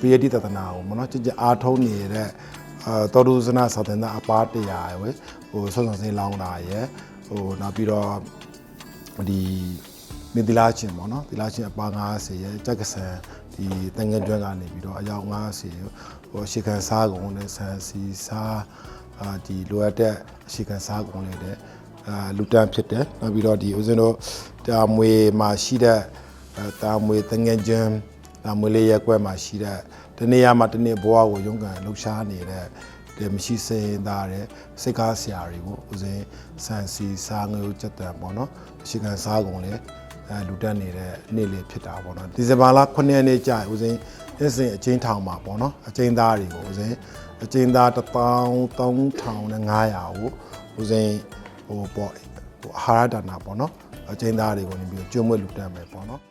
ပရိယတိတသနာကိုပေါ့နော်ကြကြအားထုံးနေတဲ့အာတော်ဒုဇနာသာသနာအပါတရားရယ်ဟိုဆောဆောင်စင်းလောင်းတာရယ်ဟိုနောက်ပြီးတော့ဒီမေဒီလာချင်းပေါ့နော်ဒီလာချင်းအပါ90ရယ်ကြက်ကဆန်ဒီတန်ငယ်ကျွမ်းကနေပြီးတော့အယောက်90ရယ်ဟိုရှေခံစားကုန်နဲ့ဆန်စီစားအာဒီလိုအပ်တဲ့ရှေခံစားကုန်လေးတဲ့အာလူတန်းဖြစ်တယ်နောက်ပြီးတော့ဒီဦးဇင်းတို့တာမွေမှာရှိတဲ့အာတာမွေတန်ငယ်ကျွန်း တာမွေလေးရက်ကွက်မှာရှိတဲ့တနေ့ရမှာတနေ့ဘဝကိုရုန်းကန်လှူရှားနေတဲ့တဲ့မရှိစင်သားတဲ့စိတ်ကားဆရာတွေကိုဦးဇင်းဆန်စီစားငွေစက်တံပေါ့နော်ရှေခံစားကုန်လေးအဲလူတက်နေတဲ့နေ့လေးဖြစ်တာပေါ့နော်ဒီဇင်ဘာလ9ရက်နေ့ကြာဦးစင်းအင်းစင်အချင်းထောင်မှာပေါ့နော်အချင်းသားတွေကိုဦးစင်းအချင်းသား13500ကိုဦးစင်းဟိုပေါ့ဟိုအာဟာရဒါနာပေါ့နော်အချင်းသားတွေကိုနေပြီးကျွတ်မွေးလူတက်မယ်ပေါ့နော်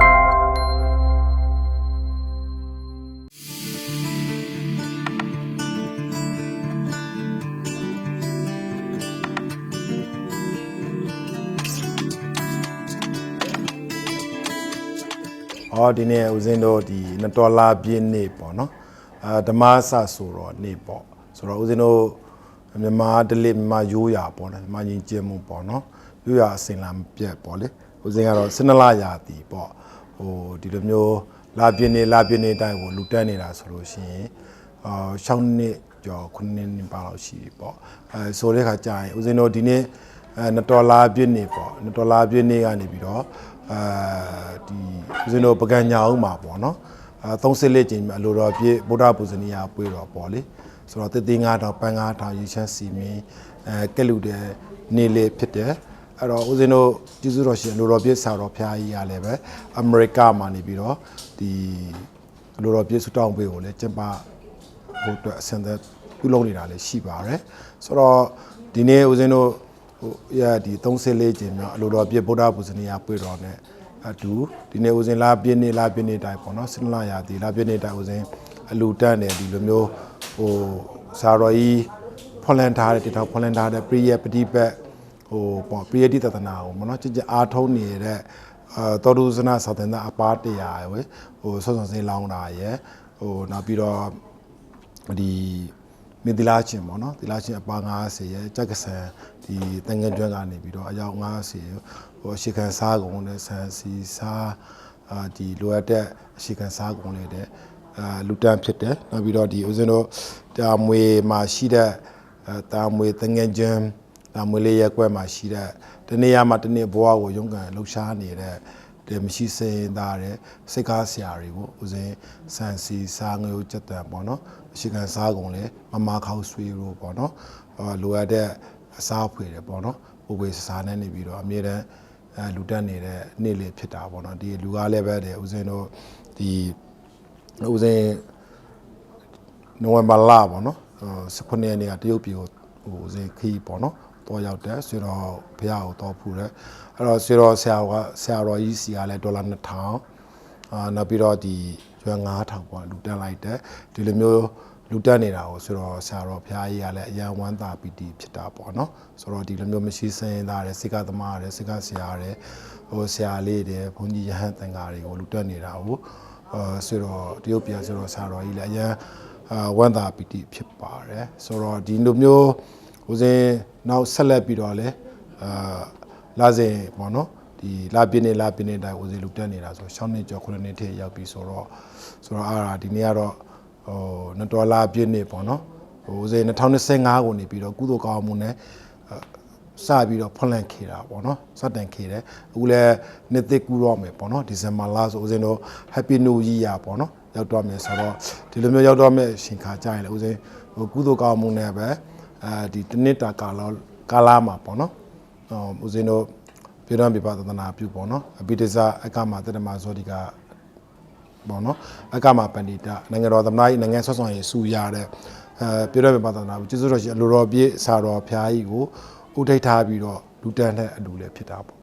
။ အော်ဒီနေ့ဦးဇင်းတို့ဒီနတော်လာပြည့်နေ့ပေါ့နော်။အာဓမ္မစဆိုတော့နေ့ပေါ့။ဆိုတော့ဦးဇင်းတို့မြန်မာဒလိမြန်မာရိုးရာပေါ့နော်။မြန်မာညီကျင်းမှုပေါ့နော်။ရိုးရာအစဉ်လာမပြတ်ပေါ့လေ။ဦးဇင်းကတော့စနလရာတီပေါ့။ဟိုဒီလိုမျိုးလာပြည့်နေ့လာပြည့်နေ့တိုင်းကိုလူတက်နေတာဆိုလို့ရှိရင်အာ6နှစ်ကျော်9နှစ်ပါလောက်ရှိပြီပေါ့။အဲဆိုတဲ့ခါကြာရင်ဦးဇင်းတို့ဒီနေ့အဲနတော်လာပြည့်နေ့ပေါ့။နတော်လာပြည့်နေ့ကနေပြီးတော့ အဲဒီဦးဇင်းတို့ပကံညာအောင်မှာပေါ့နော်အဲ30လက်ကျင်းမြအလိုတော်ပြည့်ဗုဒ္ဓပူဇနီယာပွေတော်ပေါ့လေဆိုတော့တည်တည်ငါတော့ပန်းငါထောင်ရေချမ်းစီမင်းအဲကက်လူတဲ့နေလေဖြစ်တယ်အဲ့တော့ဦးဇင်းတို့ကျေးဇူးတော်ရှင်အလိုတော်ပြည့်ဆာတော်ဖျားကြီးရလည်းပဲအမေရိကမှာနေပြီးတော့ဒီအလိုတော်ပြည့်ဆူတောင်းပေးကိုလည်းကျင်းပဖို့အတွက်အစင်သက်ပြုလုပ်နေတာလည်းရှိပါတယ်ဆိုတော့ဒီနေ့ဦးဇင်းတို့ ဟိုရဒီ34ကျင်းမြောက်အလိုတော်ပြည့်ဗုဒ္ဓပူဇနီယာပွေတော်နဲ့အတူဒီနေ့ဦးဇင်းလာပြည့်နေလာပြည့်နေတိုင်းပေါ့နော်စင်လာရာဒီလာပြည့်နေတိုင်းဦးဇင်းအလူတန်းတယ်ဒီလိုမျိုးဟိုစာတော်ကြီးဖွန်လန်ထားတဲ့တထောက်ဖွန်လန်ထားတဲ့ပရိယပฏิပတ်ဟိုပေါ့ပရိယတိတသနာကိုပေါ့နော်ကြကြအားထုံးနေတဲ့အာတော်ဒုဇနာသာသနာအပါတရားရယ်ဟိုဆောဆောင်စင်းလောင်းတာရယ်ဟိုနောက်ပြီးတော့ဒီ မင်းသီလာချင်းပေါ့နော်သီလာချင်းအပါ90ရယ်ကြက်ကဆန်ဒီတန်ငယ်ကျွန်းကနေပြီးတော့အယောက်90ရယ်ဟိုရှေခံစားကုန်နဲ့ဆန်စီစားအာဒီလိုအပ်တဲ့ရှေခံစားကုန်လေးတဲ့အာလူတန်းဖြစ်တယ်နောက်ပြီးတော့ဒီဦးဇင်းတို့တာမွေမှာရှိတဲ့အာတာမွေတန်ငယ်ကျွန်းတာမွေလေးရက်ကွက်မှာရှိတဲ့တနေ့ရမှာတနေ့ဘဝကိုရုန်းကန်လှူရှားနေတဲ့ တဲ့မရှိစင်သားတဲ့စိတ်ကားဆရာတွေကိုဦးဇင်းဆန်စီစားငွေစက်တံပေါ့နော်အရှိကန်စားကုန်လေမမခေါက်ဆွေးလို့ပေါ့နော်အာလိုအပ်တဲ့အစားဖွေတယ်ပေါ့နော်ပူပွေစားနေနေပြီးတော့အမြဲတမ်းအဲလူတက်နေတဲ့နေ့လေးဖြစ်တာပေါ့နော်ဒီလူကားလည်းပဲတဲ့ဦးဇင်းတို့ဒီဦးဇင်းနိုဝင်ဘာလပေါ့နော်19ရက်နေ့ကတရုတ်ပြည်ကိုဟိုဦးဇင်းခီးပေါ့နော် တော့ရောက်တယ်ဆွေတော်ဘုရားကိုတော့ဖူးတယ်အဲ့တော့ဆွေတော်ဆရာကဆရာတော်ကြီးစီကလည်းဒေါ်လာ2000အာနောက်ပြီးတော့ဒီရွှေ9000ပေါ့လူတက်လိုက်တယ်ဒီလိုမျိုးလူတက်နေတာကိုဆိုတော့ဆရာတော်ဘုရားကြီးကလည်းအယံဝမ်းသာပီတိဖြစ်တာပေါ့နော်ဆိုတော့ဒီလိုမျိုးမရှိစင်းသားတယ်စိတ်ကသမားတယ်စိတ်ကဆရာတယ်ဟိုဆရာလေးတယ်ဘုန်းကြီးရဟန်းတန်ဃာတွေကိုလူတက်နေတာကိုအာဆိုတော့တရုတ်ပြည်ဆိုတော့ဆရာတော်ကြီးလည်းအယံအာဝမ်းသာပီတိဖြစ်ပါတယ်ဆိုတော့ဒီလိုမျိုးဦးစင်း နောက်ဆက်လက်ပြီးတော့လည်းအာလာစဉ်ပေါ့နော်ဒီလာပြင်းနေလာပြင်းနေတိုင်းဦးစီးလူတက်နေတာဆို6နှစ်ကျော်9နှစ်ထိရောက်ပြီဆိုတော့ဆိုတော့အားဒီနေ့ကတော့ဟိုနတော်လာပြင်းနေပေါ့နော်ဟိုဦးစီး2025ကိုနေပြီးတော့ကုသိုလ်ကောင်းမှုနဲ့စပြီးတော့ဖွင့်လန့်ခေတာပေါ့နော်စတင်ခေတယ်အခုလည်းနှစ်သိကူတော့မယ်ပေါ့နော်ဒီဇင်ဘာလဆိုဦးဇင်းတို့ Happy New Year ပေါ့နော်ရောက်တော့မယ်ဆိုတော့ဒီလိုမျိုးရောက်တော့မယ်ရှင်ခါကြရင်လည်းဦးဇင်းဟိုကုသိုလ်ကောင်းမှုနဲ့ပဲ အဲဒီတစ်နှစ်တာကာလကာလမှာပေါ့နော်ဟိုဦးဇင်းတို့ပြည်တော်ပြပသနာပြုပေါ့နော်အပိတဇအကမတတမဇောတိကပေါ့နော်အကမပန္တိတနိုင်ငံတော်သမ္မတကြီးနိုင်ငံဆွဆောင်ရေးစူရတဲ့အဲပြည်တော်ပြပသနာပြုကျေးဇူးတော်ရှင်အလိုတော်ပြည့်စာတော်ဖျားကြီးကိုဥထိတ်ထားပြီးတော့လူတန်းတဲ့အလူလည်းဖြစ်တာပေါ့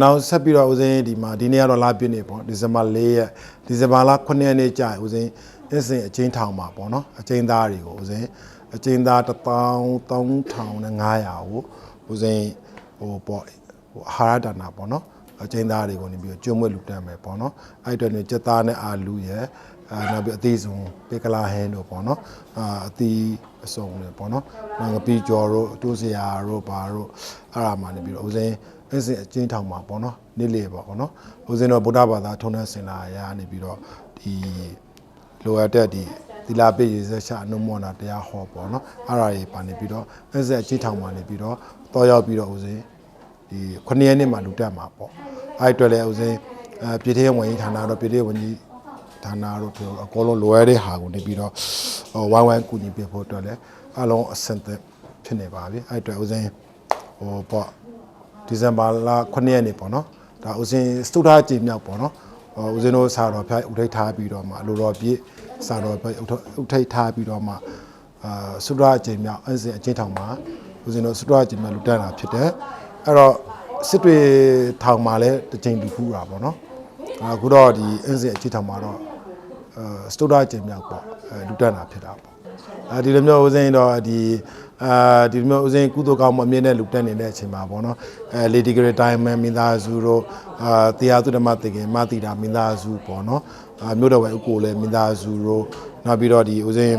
နောက်ဆက်ပြီးတော့ဦးစင်းဒီမှာဒီနေ့ကတော့လာပြည့်နေပေါ့ဒီဇင်ဘာ၄ရက်ဒီဇင်ဘာလ9ရက်နေ့ကြာရင်ဦးစင်းအင်းစင်အချင်းထောင်မှာပေါ့နော်အချင်းသားတွေကိုဦးစင်းအချင်းသား13500ကိုဦးစင်းဟိုပေါ့ဟိုအာဟာရဒါနာပေါ့နော်အချင်းသားတွေကိုနေပြီးတော့ကျွမ်းမွေးလူတန်းမယ်ပေါ့နော်အဲ့အတွက်နေစက်သားနဲ့အာလူရဲ့အာနောက်ပြီးအသေးဆုံးပေကလာဟင်းတို့ပေါ့နော်အာအသီးအစုံတွေပေါ့နော်နောက်ငပီကျော်တို့အတိုးစရာတို့ဘာတို့အဲ့ဒါမှနေပြီးတော့ဦးစင်း အင်းစင်အချင်းထောင်မှာပေါ့နော်နေ့လေပေါ့နော်ဦးစင်းတော့ဗုဒ္ဓဘာသာထုံးတဲ့စင်လာရာနေပြီးတော့ဒီလိုအပ်တဲ့ဒီသီလာပိရေဆက်ချအနုမောနာတရားဟောပေါ့နော်အဲ့ဒါတွေပါနေပြီးတော့အင်းစင်အချင်းထောင်မှာနေပြီးတော့တော်ရောက်ပြီးတော့ဦးစင်းဒီခုနှစ်ရက်နေ့မှလူတက်မှာပေါ့အဲ့အတွက်လည်းဦးစင်းအဲပြည်ထရေးဝန်ကြီးဌာနတော့ပြည်ထရေးဝန်ကြီးဌာနတို့ပြောအကောလုံးလိုရတဲ့ဟာကိုနေပြီးတော့ဟိုဝိုင်းဝိုင်းကူညီပေးဖို့အတွက်လည်းအလုံးအဆင်သင့်ဖြစ်နေပါပြီအဲ့အတွက်ဦးစင်းဟိုပေါ့ ဒီဇင်ဘာလ9ရက်နေ့ပေါ့နော်ဒါဦးစင်စတူဒါကြည်မြောက်ပေါ့နော်ဟိုဦးစင်တို့စာတော်ဖျားဥထိတ်ထားပြီးတော့မှအလိုတော်ပြည့်စာတော်ဖျားဥထိတ်ထားပြီးတော့မှအာစတူဒါကြည်မြောက်အစင်အချင်းထောင်မှာဦးစင်တို့စတူဒါကြည်မြောက်လူတန်းတာဖြစ်တယ်အဲ့တော့စစ်တွေထောင်မှာလည်းတစ်ချိန်လူဖူးတာပေါ့နော်အခုတော့ဒီအစင်အချင်းထောင်မှာတော့အဲစတူဒါကြည်မြောက်ပေါ့အဲလူတန်းတာဖြစ်တာပေါ့ အဲဒီလိုမျိုးဦးစိန်တော့ဒီအာဒီလိုမျိုးဦးစိန်ကုသိုလ်ကောင်းမှုအမြင့်တဲ့လူတက်နေတဲ့အချိန်မှာပေါ့နော်အဲလေဒီဂရတိုင်းမန်မင်းသားစုတို့အာတရားသူဓမ္မတေခင်မတိတာမင်းသားစုပေါ့နော်အာမြို့တော်ဝဲဥကိုလည်းမင်းသားစုတို့နောက်ပြီးတော့ဒီဦးစိန်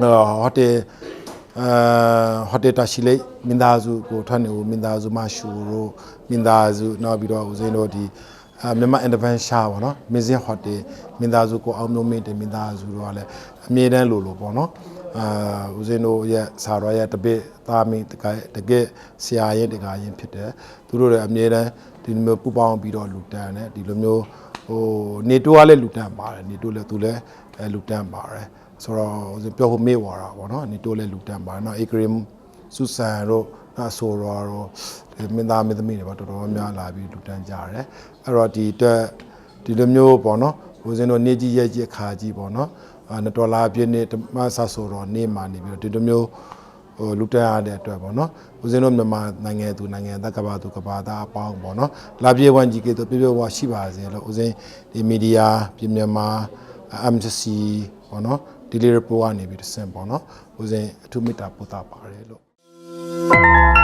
ဟိုတယ်အာဟိုတယ်တာရှိလိမင်းသားစုကိုထွက်နေဦးမင်းသားစုမရှူတို့မင်းသားစုနောက်ပြီးတော့ဦးစိန်တို့ဒီအာ မြန်မာအင်ဒီပန်ရှာပေါ့နော်မင်းစင်ဟိုတယ်မင်းသားစုကိုအောင်မျိုးမင်းတယ်မင်းသားစုတို့ကလည်းအမြဲတမ်းလိုလိုပေါ့နော်အာဦးဇင်းတို့ရဲ့စာတော်ရဲ့တပည့်သားမင်းတကယ်တကယ်ဆရာရဲ့တကာရင်ဖြစ်တယ်သူတို့လည်းအမြဲတမ်းဒီလိုမျိုးပူပေါင်းပြီးတော့လူတန်းတယ်ဒီလိုမျိုးဟိုနေတိုးကလည်းလူတန်းပါတယ်နေတိုးလည်းသူလည်းအဲလူတန်းပါတယ်ဆိုတော့ဦးဇင်းပြောဖို့မေ့သွားတာပေါ့နော်နေတိုးလည်းလူတန်းပါတယ်နော်အေဂရင်းဆူဆန်တို့အ ဆိုရောတော့ဒီမင်းသားမင်းသမီးတွေပေါ့တော်တော်များများလာပြီးလူတန်းကြတယ်အဲ့တော့ဒီတက်ဒီလိုမျိုးပေါ့နော်ဦးဇင်းတို့နေကြီးရဲ့ကြီးအခါကြီးပေါ့နော်အာနှစ်ဒေါ်လာပြည့်နေဓမ္မဆဆိုတော့နေမှနေပြီးတော့ဒီလိုမျိုးဟိုလူတန်းရတဲ့အတွက်ပေါ့နော်ဦးဇင်းတို့မြန်မာနိုင်ငံသူနိုင်ငံသားကဘာသူကဘာသားအပေါင်းပေါ့နော်လာပြေဝန်ကြီးကတို့ပြပြဝရှိပါစေလို့ဦးဇင်းဒီမီဒီယာပြည်မြန်မာ MCC ပေါ့နော်ဒီလေး report ကနေပြီးတဆင့်ပေါ့နော်ဦးဇင်းအထူးမေတ္တာပို့တာပါတယ်လို့ Música